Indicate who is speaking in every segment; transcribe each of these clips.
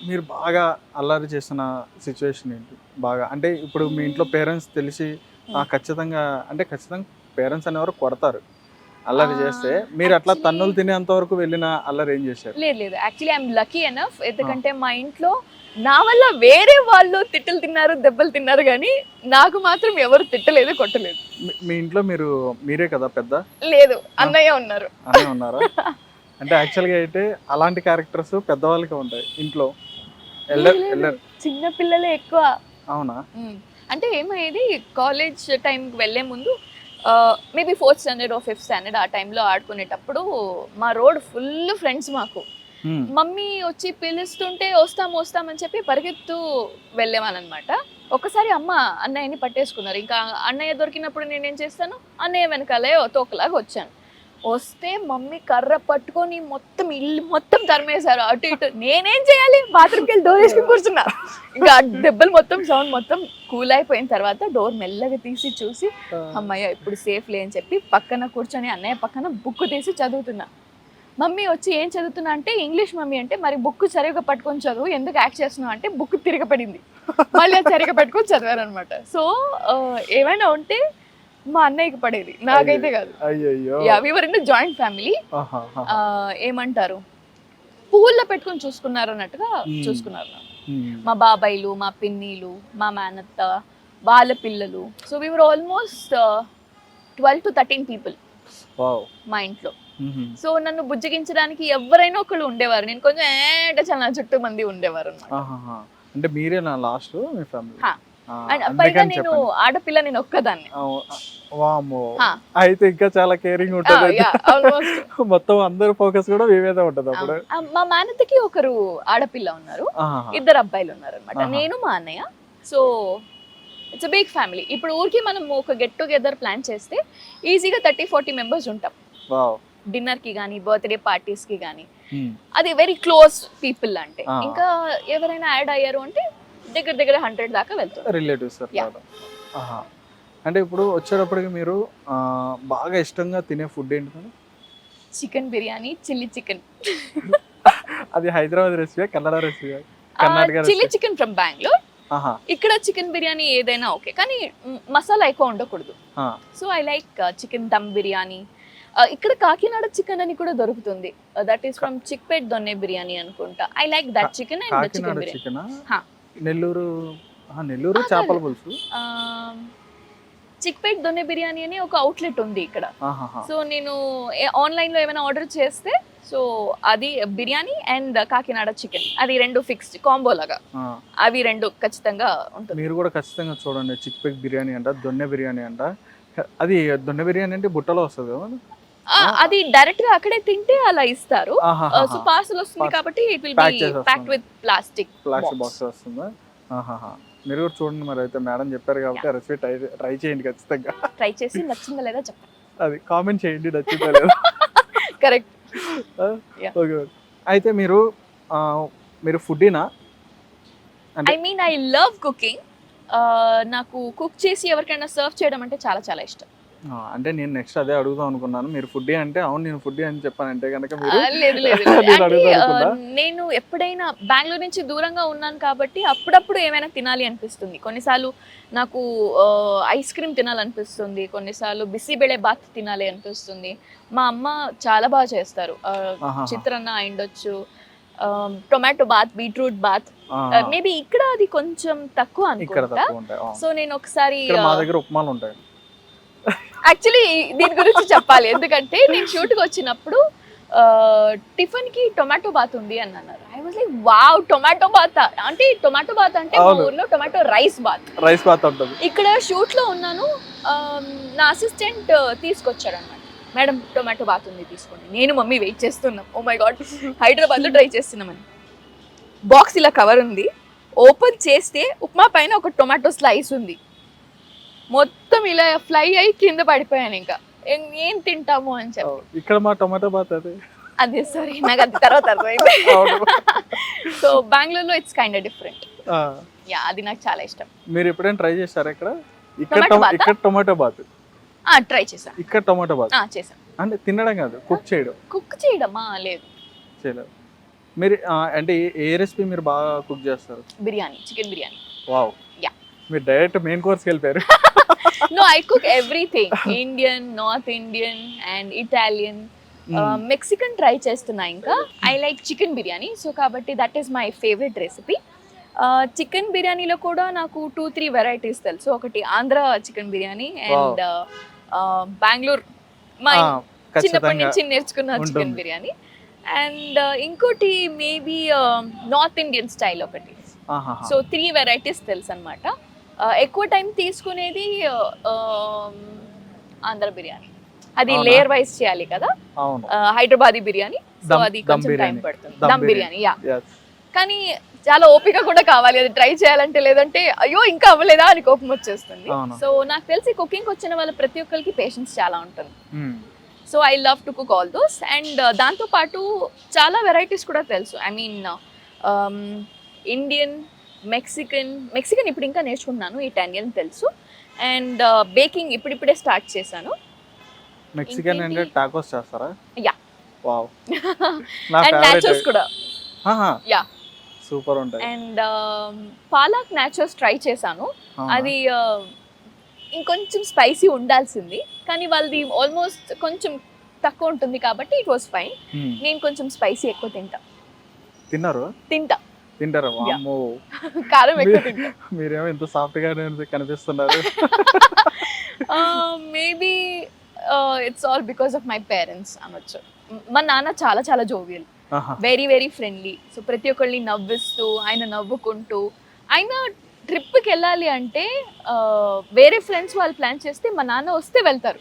Speaker 1: మీరు బాగా అల్లరి చేసిన సిచ్యువేషన్ ఏంటి? బాగా అంటే ఇప్పుడు మీ ఇంట్లో పేరెంట్స్ తెలిసి ఆ, ఖచ్చితంగా అంటే ఖచ్చితంగా పేరెంట్స్ అనేవారు కొడతారు. అల్లరి చేస్తే మీరు అట్లా తన్నులు తినేంత వరకు వెళ్ళిన అల్లరి ఏం చేశారు?
Speaker 2: లేదు లేదు. యాక్చువల్లీ ఐఎమ్ లక్కీ ఎనఫ్ ఎందుకంటే మా ఇంట్లో నా వల్ల వేరే వాళ్ళు తిట్టలు తిన్నారు దెబ్బలు తిన్నారు కానీ నాకు మాత్రం ఎవరు తిట్టలేదు కొట్టలేదు.
Speaker 1: మీ- ఇంట్లో మీరు మీరే కదా పెద్ద?
Speaker 2: లేదు అన్నయ్య ఉన్నారు.
Speaker 1: అనే ఉన్నారా? అంటే యాక్చువల్గా అయితే అలాంటి క్యారెక్టర్స్ పెద్దవాళ్ళకి ఉంటాయి ఇంట్లో.
Speaker 2: చిన్న పిల్లలే ఎక్కువ.
Speaker 1: అవునా.
Speaker 2: అంటే ఏమయ్యేది కాలేజ్ టైంకి వెళ్ళే ముందు మేబీ ఫోర్త్ స్టాండర్డ్ ఓ ఫిఫ్త్ స్టాండర్డ్ ఆ టైంలో ఆడుకునేటప్పుడు మా రోడ్ ఫుల్ ఫ్రెండ్స్ మాకు. మమ్మీ వచ్చి పిలుస్తుంటే వస్తాం వస్తాం అని చెప్పి పరిగెత్తు వెళ్ళేవానమాట ఒకసారి అమ్మ అన్నయ్యని పట్టేసుకున్నారు. ఇంకా అన్నయ్య దొరికినప్పుడు నేనేం చేస్తాను? అన్నయ్య వెనకాలే తోకలాగా వచ్చాను. వస్తే మమ్మీ కర్ర పట్టుకొని మొత్తం ఇల్లు మొత్తం తరిమేశారు. అటు ఇటు. నేనేం చేయాలి? బాత్రూమ్కి వెళ్ళి డోర్ వేసుకుని కూర్చున్నా. ఇంకా దెబ్బలు మొత్తం సౌండ్ మొత్తం కూల్ అయిపోయిన తర్వాత డోర్ మెల్లగా తీసి చూసి అమ్మయ్య ఇప్పుడు సేఫ్ లే అని చెప్పి పక్కన కూర్చొని అన్నయ్య పక్కన బుక్ తీసి చదువుతున్నా. మమ్మీ వచ్చి ఏం చదువుతున్నా అంటే ఇంగ్లీష్ మమ్మీ అంటే మరి బుక్ సరిగా పట్టుకొని చదువు. ఎందుకు యాక్ట్ చేస్తున్నావు? అంటే బుక్ తిరగపడింది మళ్ళీ అది సరిగా పట్టుకొని చదివారనమాట సో ఏమైనా ఉంటే మా అన్నయ్యకి పడేది. నాకైతే కాదు.
Speaker 1: అయ్యయ్యో.
Speaker 2: Yeah we were in joint family. ఏమంటారు? పువ్వుల్లో పెట్టుకొని చూసుకున్నారు అన్నట్టుగా. చూసుకున్నారు. మా బాబాయిలు మా పిన్నిలు మా మేనత్త వాళ్ళ పిల్లలు. So we were almost twelve to thirteen people మా ఇంట్లో. సో నన్ను బుజ్జగించడానికి ఎవరైనా ఒకళ్ళు ఉండేవారు. నేను కొంచెం ఏట చాలా చుట్టూ మంది ఉండేవారు.
Speaker 1: అంటే మీరే నా లాస్ట్ మీ ఫ్యామిలీ?
Speaker 2: పైగా నేను ఆడపిల్ల నేను ఒక్కదాన్ని.
Speaker 1: వామో. అయితే ఇంకా చాలా కేరింగ్ ఉంటుంది. మొత్తం అందరి ఫోకస్ కూడా మీద ఉంటది అప్పుడు.
Speaker 2: మా మేనత్తకి ఒకరు ఆడపిల్ల ఉన్నారు. ఇద్దరు అబ్బాయిలు ఉన్నారు అనమాట. నేను మా అన్నయ్య. సో ఇట్స్ బిగ్ ఫ్యామిలీ ఇప్పుడు ఊరికి మనం ఒక గెట్ టుగెదర్ ప్లాన్ చేస్తే ఈజీగా థర్టీ ఫార్టీ మెంబర్స్ ఉంటాం. డిన్నర్కి కానీ బర్త్డే పార్టీస్కి కానీ
Speaker 1: మ్మ్.
Speaker 2: అది వెరీ క్లోజ్ పీపుల్ అంటే. ఇంకా ఎవరైనా యాడ్ అయ్యారు అంటే దగ్గర దగ్గర హండ్రెడ్ దాకా వెళ్తారు.
Speaker 1: రిలేటివ్స్. అంటే ఇప్పుడు వచ్చేటప్పటికి మీరు బాగా ఇష్టంగా తినే ఫుడ్ ఏంటి?
Speaker 2: Chicken biryani chilli chicken.
Speaker 1: అది Hyderabad recipe Kannada recipe? Karnataka
Speaker 2: chilli chicken from Bengaluru. ఇక్కడ చికెన్ బిర్యానీ ఏదైనా ఓకే కానీ మసాలా ఎక్కువ ఉండకూడదు. So I like chicken dum biryani. ఇక్కడ కాకినాడ చికెన్ అని కూడా దొరుకుతుంది. That is from Chickpet donne biryani అనుకుంటా. I like that chicken and chicken? Biryani.
Speaker 1: Nellore Nellore చేపల పులుసు?
Speaker 2: చిక్పేట్ దొన్నె బిర్యానీ అని ఒక అవుట్లెట్ ఉంది ఇక్కడ. సో నేను ఆన్లైన్లో ఏమైనా ఆర్డర్ చేస్తే సో అది బిర్యానీ అండ్ కాకినాడ చికెన్. అది రెండు ఫిక్స్డ్ కాంబో లాగా. అవి రెండు ఖచ్చితంగా ఉంటుంది.
Speaker 1: మీరు కూడా ఖచ్చితంగా చూడండి చిక్ పెక్ బిర్యానీ అంట దొన్నె బిర్యానీ అంట. అది దొన్నె బిర్యానీ అంటే బుట్టలో వస్తుంది
Speaker 2: అది డైరెక్ట్గా అక్కడే తింటే అలా ఇస్తారు. సో పార్సల్ వస్తుంది. కాబట్టి it will be packed. With plastic
Speaker 1: plastic box వస్తుందా. మీరు కూడా చూడండి మరి అయితే మేడం చెప్పారు కాబట్టి రెసిపీ ట్రై ట్రై చేయండి ఖచ్చితంగా.
Speaker 2: ట్రై చేసి నచ్చిందా లేదా చెప్పండి.
Speaker 1: అది కామెంట్ చేయండి నచ్చిందా లేదా.
Speaker 2: కరెక్ట్.
Speaker 1: ఓకే అయితే మీరు మీరు ఫుడ్డీనా
Speaker 2: I mean I love cooking నాకు కుక్ చేసి ఎవరికైనా సర్వ్ చేయడం అంటే చాలా చాలా ఇష్టం.
Speaker 1: అంటే నేను నెక్స్ట్ అదే అడుగుదాం అనుకున్నాను. మీరు ఫుడ్డీ అంటే అవును నేను ఫుడ్డీ అని కనుక
Speaker 2: లేదు లేదు
Speaker 1: నేను
Speaker 2: అంటే
Speaker 1: అనుకున్నా.
Speaker 2: నేను ఎప్పుడైనా బెంగళూరు నుంచి దూరంగా ఉన్నాను కాబట్టి అప్పుడప్పుడు ఏమైనా తినాలి అనిపిస్తుంది. కొన్నిసార్లు నాకు ఐస్ క్రీమ్ తినాలనిపిస్తుంది. కొన్నిసార్లు బిసిబెళే బాత్ తినాలి అనిపిస్తుంది. మా అమ్మ చాలా బాగా చేస్తారు. Chitranna అయిండొచ్చు tomato bath beetroot bath. Maybe ఇక్కడ అది కొంచెం తక్కువ అనుకుంటా. సో నేను ఒకసారి
Speaker 1: మా దగ్గర ఉప్మాలు ఉంటాయి.
Speaker 2: యాక్చువల్లీ దీని గురించి చెప్పాలి. ఎందుకంటే నేను షూట్కి వచ్చినప్పుడు టిఫిన్కి టొమాటో బాత్ ఉంది అని అన్నారు. I was like wow tomato bath. అంటే టొమాటో బాత్ అంటే మా. ఊర్లో tomato rice bath.
Speaker 1: Rice bath ఉంటుంది.
Speaker 2: ఇక్కడ షూట్లో ఉన్నాను నా అసిస్టెంట్ తీసుకొచ్చాడు అనమాట మేడం టొమాటో బాత్ ఉంది తీసుకోండి. నేను మమ్మీ వెయిట్ చేస్తున్నాం. ఓ మై గాడ్ హైదరాబాద్లో ట్రై చేస్తున్నామని. బాక్స్ ఇలా కవర్ ఉంది. ఓపెన్ చేస్తే ఉప్మా పైన ఒక టొమాటో స్లైస్ ఉంది. మొత్తం ఇలా ఫ్లై అయి కింద పడిపోయాను ఇంకా. ఏం- తింటాము అని చెప్పి.
Speaker 1: ఇక్కడ మా టొమాటో బాత్ అది.
Speaker 2: అదే సారీ నాకు అది తర్వాత అర్థమైంది. సో బెంగళూరులో ఇట్స్ కైండ్ డిఫరెంట్
Speaker 1: ఆ,
Speaker 2: యా అది నాకు చాలా ఇష్టం.
Speaker 1: మీరు ఎప్పుడైనా ట్రై చేశారా ఇక్కడ? ఇక్కడ? ఇక్కడ టొమాటో బాత్.
Speaker 2: ఆ ట్రై చేసా
Speaker 1: ఇక్కడ టొమాటో బాత్.
Speaker 2: ఆ చేసా
Speaker 1: అంటే తినడం కాదు కుక్ చేయడం.
Speaker 2: కుక్ చేయడమా? లేదు.
Speaker 1: చేయలేదు. మీరు అంటే ఏ- రెసిపీ మీరు బాగా కుక్ చేస్తారు?
Speaker 2: బిర్యానీ చికెన్ బిర్యానీ.
Speaker 1: వావ్. మీరు డైరెక్ట్ మెయిన్ కోర్స్కి వెళ్ళిపోయారు.
Speaker 2: No I cook everything Indian north Indian and Italian Mexican try చేస్తున్నా ఇంకా. I like chicken biryani so కాబట్టి that is my favourite recipe chicken బిర్యానీలో కూడా నాకు టూ త్రీ వెరైటీస్ తెలుసు. ఒకటి ఆంధ్ర చికెన్ బిర్యానీ అండ్ బెంగళూరు మా చిన్నప్పటి నుంచి నేర్చుకున్న చికెన్. బిర్యానీ అండ్ ఇంకోటి మేబీ నార్త్ ఇండియన్ స్టైల్ ఒకటి. సో త్రీ వెరైటీస్ తెలుసు అనమాట ఎక్కువ టైం తీసుకునేది ఆంధ్ర బిర్యానీ. అది? లేయర్ వైజ్ చేయాలి కదా? హైదరాబాదీ బిర్యానీ. సో అది కొంచెం టైం. పడుతుంది.
Speaker 1: దమ్
Speaker 2: బిర్యానీ. యా. కానీ చాలా ఓపిక కూడా కావాలి. అది ట్రై చేయాలంటే లేదంటే అయ్యో ఇంకా అవ్వలేదా అని కోపం వచ్చేస్తుంది. సో నాకు తెలిసి కుకింగ్ వచ్చిన వాళ్ళ ప్రతి ఒక్కరికి పేషెన్స్ చాలా ఉంటుంది.
Speaker 1: మ్మ్.
Speaker 2: So I love to cook all those and దాంతో పాటు చాలా వెరైటీస్ కూడా తెలుసు. I mean Indian Mexican Mexican ఇప్పుడు ఇంకా నేర్చుకుంటున్నాను ఇటాలియన్ తెలుసు. అండ్ బేకింగ్ ఇప్పుడిప్పుడే స్టార్ట్ చేశాను.
Speaker 1: మెక్సికన్ అంటే? టాకోస్ చేస్తారా?
Speaker 2: Yeah.
Speaker 1: వావ్.
Speaker 2: అండ్ నాచోస్ కూడా. Yeah.
Speaker 1: సూపర్ ఉంటాయి.
Speaker 2: అండ్ పాలక్ నాచోస్ ట్రై చేశాను? అది uh, ఇంకొంచెం స్పైసీ ఉండాల్సింది. కానీ వాళ్ళది ఆల్మోస్ట్ కొంచెం తక్కువ ఉంటుంది కాబట్టి ఇట్ వాస్ ఫైన్. నేను కొంచెం స్పైసీ ఎక్కువ తింటా.
Speaker 1: తిన్నారు?
Speaker 2: తింటా.
Speaker 1: తింటారా? వామ్మో.
Speaker 2: కారం ఎక్కువ తింటా.
Speaker 1: మీరేమో ఇంత సాఫ్ట్గా కనిపిస్తున్నారు.
Speaker 2: Maybe it's all because of my parents అనొచ్చు. మ్, నాన్న చాలా చాలా jovial. Very very friendly so ప్రతి ఒక్కళ్ళని నవ్విస్తూ ఆయన నవ్వుకుంటూ ఆయన ట్రిప్కి వెళ్ళాలి అంటే వేరే ఫ్రెండ్స్ వాళ్ళు ప్లాన్ చేస్తే మా నాన్న వస్తే వెళ్తారు.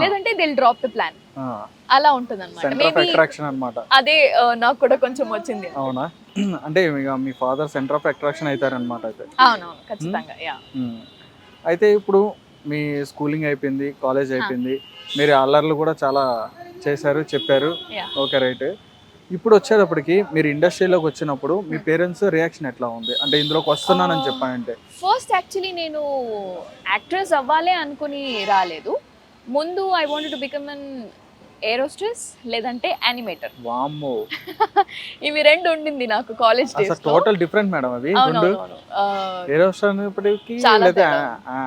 Speaker 2: లేదంటే దిల్ డ్రాప్ ద ప్లాన్. అలా ఉంటుంది అనమాట అదే నాకు కూడా కొంచెం వచ్చింది.
Speaker 1: అవునా? అంటే ఇక మీ ఫాదర్ సెంటర్ ఆఫ్ అట్రాక్షన్ అవుతారనమాట అయితే.
Speaker 2: అవునవును ఖచ్చితంగా యా
Speaker 1: మ్మ్. అయితే ఇప్పుడు మీ స్కూలింగ్ అయిపోయింది కాలేజ్ అయిపోయింది మీరు అల్లర్లు కూడా చాలా చేశారు చెప్పారు.
Speaker 2: Yeah.
Speaker 1: ఓకే రైట్ ఇప్పుడు వచ్చేటప్పటికి మీరు ఇండస్ట్రీలోకి వచ్చినప్పుడు మీ పేరెంట్స్ రియాక్షన్ ఎట్లా ఉంది? అంటే ఇందులోకి వస్తున్నానని
Speaker 2: Ah.
Speaker 1: చెప్పానంటే
Speaker 2: ఫస్ట్ యాక్చువల్లీ నేను యాక్ట్రెస్ అవ్వాలి అనుకుని రాలేదు. ముందు I want to become an air hostess లేదంటే యానిమేటర్.
Speaker 1: వామ్మో.
Speaker 2: ఇవి రెండు ఉండింది నాకు college days
Speaker 1: total different madam అవి రెండు?
Speaker 2: అవునవును
Speaker 1: ఏరోస్ అనేప్పటికి లేదా.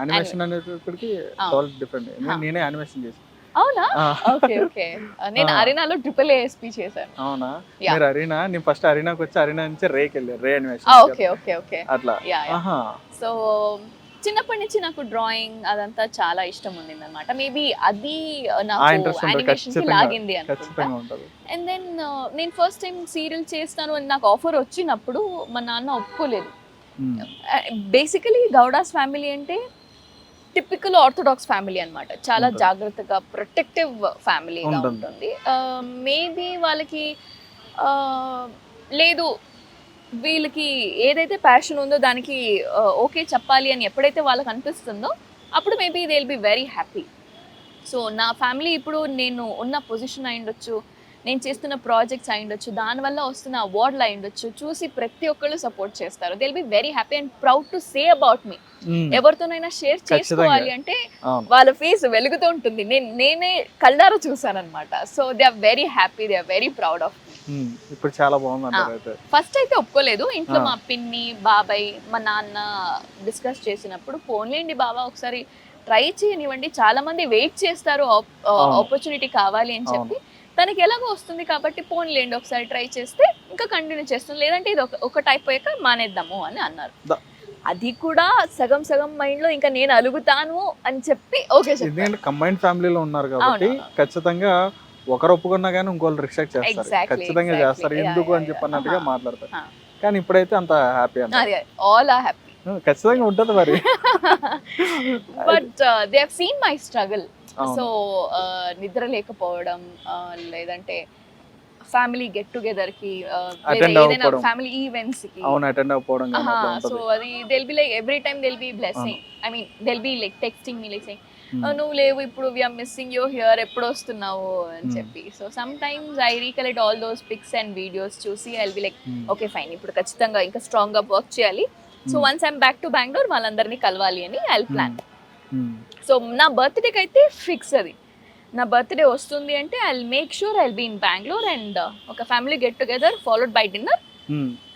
Speaker 1: యానిమేషన్ అనేప్పటికి
Speaker 2: ఆ.
Speaker 1: Total different. నేనే యానిమేషన్ చేసి
Speaker 2: అవునా? Okay okay. నేను. అరీనాలో ట్రిపుల్ ఏఎస్పీ చేశాను.
Speaker 1: అవునా. మీరు అరీనా నేను ఫస్ట్ అరీనాకి వచ్చి అరీనా నుంచి రేకి వెళ్ళారు రే యానిమేషన్
Speaker 2: ఓకే ఓకే ఓకే.
Speaker 1: అట్లా.
Speaker 2: సో చిన్నప్పటి నుంచి నాకు డ్రాయింగ్ అదంతా చాలా ఇష్టం ఉండింది అనమాట మేబీ అది నాకు
Speaker 1: యానిమేషన్కి.
Speaker 2: లాగింది అనుకుంటా అండ్ దెన్ నేను ఫస్ట్ టైం సీరియల్ చేస్తాను అని నాకు ఆఫర్ వచ్చినప్పుడు మా నాన్న ఒప్పుకోలేదు. బేసికలీ గౌడాస్ ఫ్యామిలీ అంటే టిపికల్ ఆర్థోడాక్స్ ఫ్యామిలీ అన్నమాట చాలా. జాగ్రత్తగా ప్రొటెక్టివ్ ఫ్యామిలీగా
Speaker 1: ఉంటుంది.
Speaker 2: మేబీ వాళ్ళకి లేదు వీళ్ళకి ఏదైతే ప్యాషన్ ఉందో దానికి ఓకే చెప్పాలి అని ఎప్పుడైతే వాళ్ళకి అనిపిస్తుందో అప్పుడు maybe they will be very happy so నా ఫ్యామిలీ ఇప్పుడు నేను ఉన్న పొజిషన్ అయి ఉండొచ్చు నేను చేస్తున్న ప్రాజెక్ట్స్ అయి ఉండొచ్చు దానివల్ల వస్తున్న అవార్డులు అయి ఉండొచ్చు చూసి ప్రతి ఒక్కళ్ళు సపోర్ట్ చేస్తారు they will be very happy and proud to say about me. ఎవరితోనైనా షేర్. చేసుకోవాలి అంటే వాళ్ళ ఫేస్ వెలుగుతూ ఉంటుంది నేను నేనే కళ్ళారా చూసాను అనమాట so they are very happy they are very proud of.
Speaker 1: ఇప్పుడు చాలా బాగుంది
Speaker 2: ఫస్ట్ అయితే ఒప్పుకోలేదు. ఇంట్లో. మా పిన్ని బాబాయ్ మా నాన్న డిస్కస్ చేసినప్పుడు పోన్లేండి బాబా ఒకసారి ట్రై చేయనివ్వండి. చాలా మంది వెయిట్ చేస్తారు. ఆపర్చునిటీ కావాలి అని చెప్పి తనకి ఎలాగో వస్తుంది కాబట్టి పోన్లేండి ఒకసారి ట్రై చేస్తే ఇంకా కంటిన్యూ చేస్తుంది లేదంటే ఇది ఒక- ఒకటి అయిపోయాక మానేద్దాము అని అన్నారు. అది కూడా సగం సగం మైండ్లో ఇంకా నేను అలుగుతాను అని చెప్పి ఓకే
Speaker 1: కంబైన్డ్ ఫ్యామిలీలో ఉన్నారు కాబట్టి. ఖచ్చితంగా ఒకరు ఒప్పుకున్నా కానీ ఇంకోళ్ళు రిస్ట్రిక్ట్ చేస్తారు ఖచ్చితంగా. చేస్తారు ఎందుకు అని
Speaker 2: yeah.
Speaker 1: చెప్పన్నట్టుగా
Speaker 2: Uh-huh.
Speaker 1: మాట్లాడతారు
Speaker 2: Ah.
Speaker 1: కానీ ఇప్పుడైతే అంత హ్యాపీ
Speaker 2: ఆల్ ఆర్ హ్యాపీ
Speaker 1: ఖచ్చితంగా ఉంటుంది మరి
Speaker 2: but they have seen my struggle. So నిద్ర లేకపోవడం uh, లేదంటే ఫ్యామిలీ గెట్ టుగెదర్కి uh, ఏదైనా. ఫ్యామిలీ ఈవెంట్స్కి
Speaker 1: అవును అటెండ్ అట్లా
Speaker 2: సో అది they'll be like every time they'll be blessing I mean they'll be like texting me like saying. నువ్వు లేవు ఇప్పుడు వీఆర్ మిస్సింగ్ యూ హియర్ ఎప్పుడు వస్తున్నావు అని
Speaker 1: Hmm.
Speaker 2: చెప్పి so sometimes I recollect all those pics and videos చూసి I be like
Speaker 1: Hmm.
Speaker 2: Okay fine ఇప్పుడు ఖచ్చితంగా ఇంకా స్ట్రాంగ్గా వర్క్ చేయాలి so
Speaker 1: Hmm.
Speaker 2: Once I'm back to Bengaluru వాళ్ళందరినీ కలవాలి అని ఐ ప్లాన్
Speaker 1: Hmm.
Speaker 2: సో నా బర్త్డేకి అయితే ఫిక్స్ అది నా బర్త్డే వస్తుంది అంటే I make sure I be in Bengaluru and ఒక family get together followed by dinner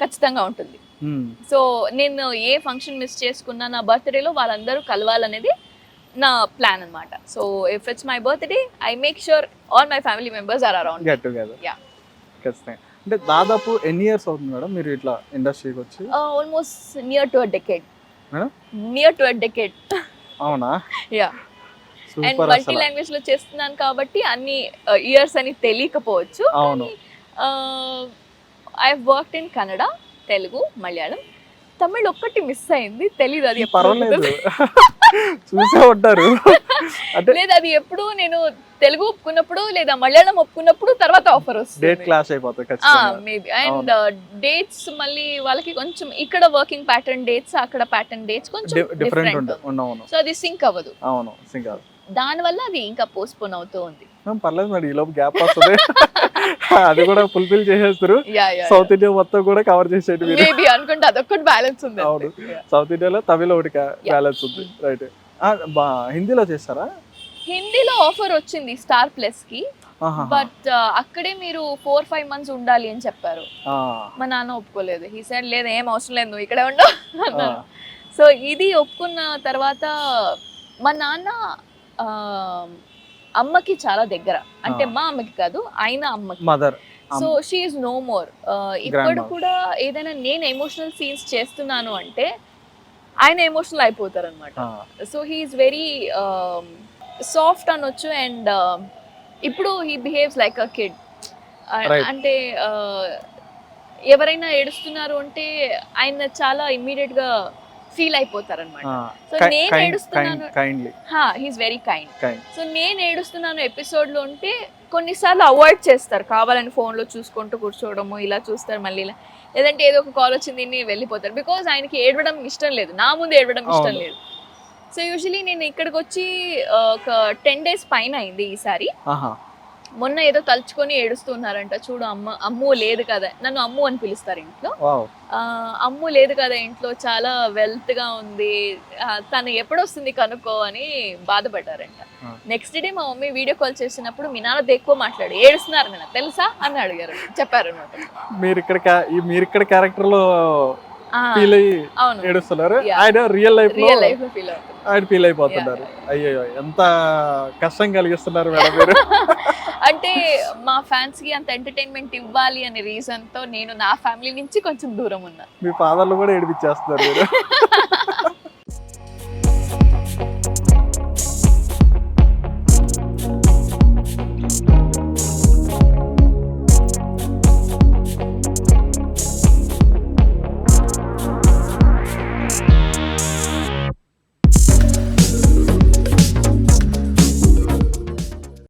Speaker 2: ఖచ్చితంగా ఉంటుంది. సో నేను ఏ ఫంక్షన్ మిస్ చేసుకున్నా నా బర్త్డేలో వాళ్ళందరూ కలవాలనేది నా ప్లాన్ అన్నమాట. So if it's my birthday I make sure all my family members are around
Speaker 1: get together
Speaker 2: Yeah.
Speaker 1: ఖచ్చితంగా. అంటే దాదాపు ఎన్ని ఇయర్స్ అవుతుంది మేడం మీరు ఇట్లా ఇండస్ట్రీకి వచ్చి?
Speaker 2: Almost near to a decade
Speaker 1: Madam?
Speaker 2: Near to a decade
Speaker 1: అవునా?
Speaker 2: యా అండ్ మల్టీ లాంగ్వేజ్లో చేస్తున్నాను కాబట్టి అన్ని ఇయర్స్ అని తెలియకపోవచ్చు.
Speaker 1: అవును.
Speaker 2: I work in Kannada Telugu Malayalam Tamil ఒక్కటి మిస్ అయింది తెలీదు అది
Speaker 1: పర్వాలేదు.
Speaker 2: ఉంటుందో.
Speaker 1: చూసే ఉంటారు.
Speaker 2: లేదు అది ఎప్పుడు నేను తెలుగు ఒప్పుకున్నప్పుడు లేదా మలయాళం ఒప్పుకున్నప్పుడు తర్వాత ఆఫర్
Speaker 1: డేట్
Speaker 2: వస్తుంది
Speaker 1: క్లాస్ అయిపోతుంది
Speaker 2: మేబీ అండ్ డేట్స్ మళ్ళీ వాళ్ళకి కొంచెం ఇక్కడ వర్కింగ్ ప్యాటర్న్ డేట్స్ అక్కడ ప్యాటర్న్ డేట్స్ కొంచెం
Speaker 1: డిఫరెంట్ అవును
Speaker 2: సో అది సింక్ అవ్వదు.
Speaker 1: అవును సింగాల్
Speaker 2: దానివల్ల అది ఇంకా పోస్ట్పోన్ అవుతూ ఉంది.
Speaker 1: పర్లేదు మరి ఈ లోపు గ్యాప్ వస్తుంది. అది కూడా ఫుల్ఫిల్ చేసేస్తారు. సౌత్ ఇండియా మొత్తం కూడా కవర్ చేసేది
Speaker 2: మేబీ అనుకుంటే అదొక్కటి బ్యాలెన్స్ ఉంది.
Speaker 1: అవును. సౌత్ ఇండియాలో తమిళ ఒకటి బ్యాలెన్స్ ఉంది. రైట్ హిందీలో చేస్తారా?
Speaker 2: హిందీలో ఆఫర్ వచ్చింది స్టార్
Speaker 1: ప్లస్కి.
Speaker 2: బట్ అక్కడే మీరు ఫోర్ ఫైవ్ మంత్స్ ఉండాలి అని చెప్పారు. మా నాన్న ఒప్పుకోలేదు. ఈ సైడ్ లేదు ఏం అవసరం లేదు నువ్వు ఇక్కడే ఉండవు సో ఇది ఒప్పుకున్న తర్వాత మా నాన్న ఆ, అమ్మకి చాలా దగ్గర. అంటే. మా అమ్మకి కాదు ఆయన అమ్మకి.
Speaker 1: Mother
Speaker 2: so she's no more ఇప్పుడు. కూడా ఏదైనా నేను ఎమోషనల్ సీన్స్ చేస్తున్నాను అంటే ఆయన ఎమోషనల్ అయిపోతారు అనమాట సో హీఈస్ వెరీ సాఫ్ట్ అనొచ్చు అండ్ ఇప్పుడు he behaves like a kid. అంటే ఎవరైనా ఏడుస్తున్నారు అంటే ఆయన చాలా ఇమ్మీడియట్గా ఫీల్ అయిపోతారు అనమాట. సో నేను ఏడుస్తున్నాను హీస్ వెరీ కైండ్. సో నేను ఏడుస్తున్నాను ఎపిసోడ్లో ఉంటే కొన్నిసార్లు అవాయిడ్ చేస్తారు. కావాలని ఫోన్లో చూసుకుంటూ కూర్చోవడము ఇలా చూస్తారు మళ్ళీ ఇలా. లేదంటే ఏదో ఒక కాల్ వచ్చింది ఇన్ని వెళ్ళిపోతారు బికాజ్ ఆయనకి ఏడవడం ఇష్టం లేదు. నా ముందు ఏడవడం ఇష్టం. లేదు. సో యూజువలీ నేను ఇక్కడికి వచ్చి ఒక టెన్ డేస్ పైన అయింది ఈసారి. మొన్న ఏదో తలుచుకొని ఏడుస్తున్నారంట చూడు అమ్మ అమ్ము లేదు కదా. నన్ను అమ్ము అని పిలుస్తారు ఇంట్లో. అమ్ము లేదు కదా ఇంట్లో చాలా వెల్త్గా ఉంది తను ఎప్పుడు వస్తుంది కనుక్కో అని బాధపడ్డారంట. నెక్స్ట్ డే మా మమ్మీ వీడియో కాల్ చేసినప్పుడు మీ నాన్న ఎక్కువ మాట్లాడు ఏడుస్తున్నారు నేను తెలుసా? అని అడిగారు. చెప్పారు అనమాట
Speaker 1: మీరు ఇక్కడ మీరు ఇక్కడ క్యారెక్టర్లో ఫీల్ అయ్యి ఏడుస్తున్నారు. ఆయన రియల్
Speaker 2: లైఫ్లో
Speaker 1: ఆయన ఫీల్ అయిపోతున్నారు. అయ్యో ఎంత కష్టం కలిగిస్తున్నారు మేడం మీరు.
Speaker 2: అంటే మా ఫ్యాన్స్కి అంత ఎంటర్టైన్మెంట్ ఇవ్వాలి అనే రీజన్తో నేను నా ఫ్యామిలీ నుంచి కొంచెం దూరం ఉన్నా.
Speaker 1: మీ ఫాదర్లు కూడా ఏడిపించేస్తున్నారు మీరు.